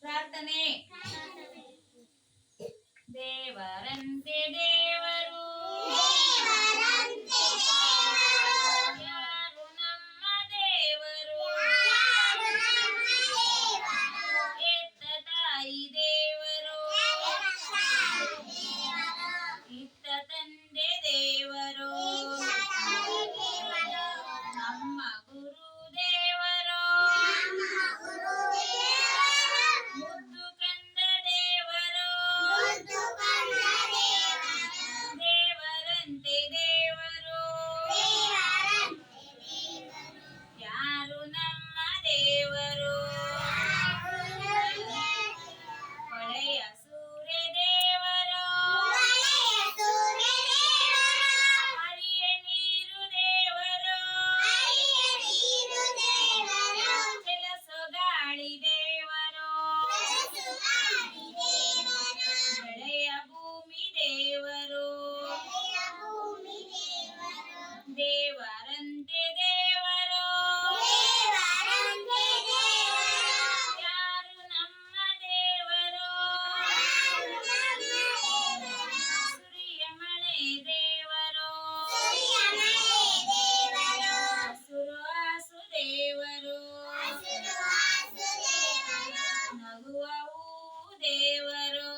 ಪ್ರಾರ್ಥನೆ ದೇವರಂತೆ ದೇವರು ದೇವರು